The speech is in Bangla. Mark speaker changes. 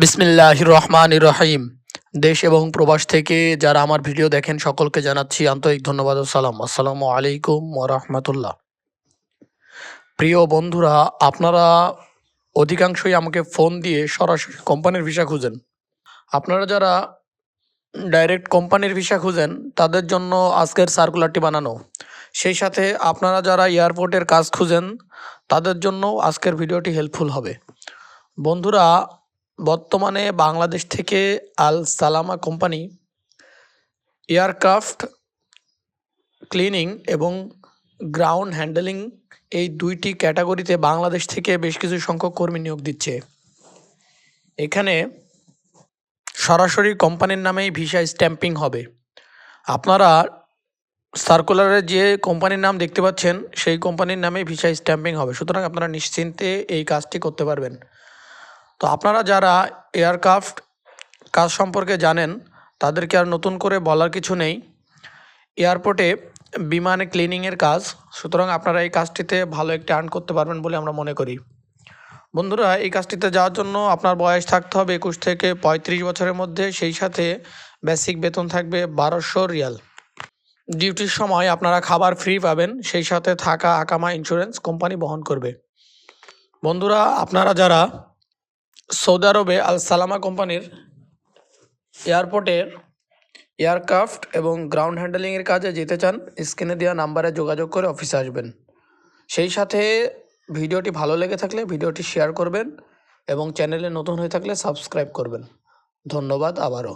Speaker 1: বিসমিল্লাহ রহমান রহিম দেশ এবং প্রবাস থেকে যারা আমার ভিডিও দেখেন, সকলকে জানাচ্ছি আন্তরিক ধন্যবাদ ও সালাম। আসসালামু আলাইকুম রহমতুল্লাহ। প্রিয় বন্ধুরা, আপনারা অধিকাংশই আমাকে ফোন দিয়ে সরাসরি কোম্পানির ভিসা খুঁজেন। আপনারা যারা ডাইরেক্ট কোম্পানির ভিসা খুঁজেন, তাদের জন্য আজকের সার্কুলারটি বানানো। সেই সাথে আপনারা যারা এয়ারপোর্টের কাজ খুঁজেন, তাদের জন্য আজকের ভিডিওটি হেল্পফুল হবে। বন্ধুরা বর্তমানে বাংলাদেশ থেকে Al Salama company aircraft, cleaning এবং গ্রাউন্ড হ্যান্ডেলিং এই দুইটি ক্যাটাগরিতে বাংলাদেশ থেকে বেশ কিছু সংখ্যক কর্মী নিয়োগ দিচ্ছে। এখানে সরাসরি কোম্পানির নামেই ভিসা স্ট্যাম্পিং হবে। আপনারা সার্কুলারে যে কোম্পানির নাম দেখতে পাচ্ছেন, সেই কোম্পানির নামে ভিসা স্ট্যাম্পিং হবে। সুতরাং আপনারা নিশ্চিন্তে এই কাজটি করতে পারবেন। তো আপনারা যারা এয়ারক্রাফট কাজ সম্পর্কে জানেন, তাদেরকে আর নতুন করে বলার কিছু নেই। এয়ারপোর্টে বিমানে ক্লিনিংয়ের কাজ, সুতরাং আপনারা এই কাজটিতে ভালো একটি আর্ন করতে পারবেন বলে আমরা মনে করি। বন্ধুরা, এই কাজটিতে যাওয়ার জন্য আপনার বয়স থাকতে হবে একুশ থেকে পঁয়ত্রিশ বছরের মধ্যে, সেই সাথে বেসিক বেতন থাকবে বারোশো রিয়াল। ডিউটির সময় আপনারা খাবার ফ্রি পাবেন, সেই সাথে থাকা, আকামা ইন্স্যুরেন্স কোম্পানি বহন করবে। বন্ধুরা, আপনারা যারা সৌদি আরবে আল সালামা কোম্পানির এয়ারপোর্টের এয়ারক্রাফট এবং গ্রাউন্ড হ্যান্ডেলিংয়ের কাজে যেতে চান, স্ক্রিনে দেওয়া নাম্বারে যোগাযোগ করে অফিসে আসবেন। সেই সাথে ভিডিওটি ভালো লেগে থাকলে ভিডিওটি শেয়ার করবেন এবং চ্যানেলে নতুন হয়ে থাকলে সাবস্ক্রাইব করবেন। ধন্যবাদ আবারও।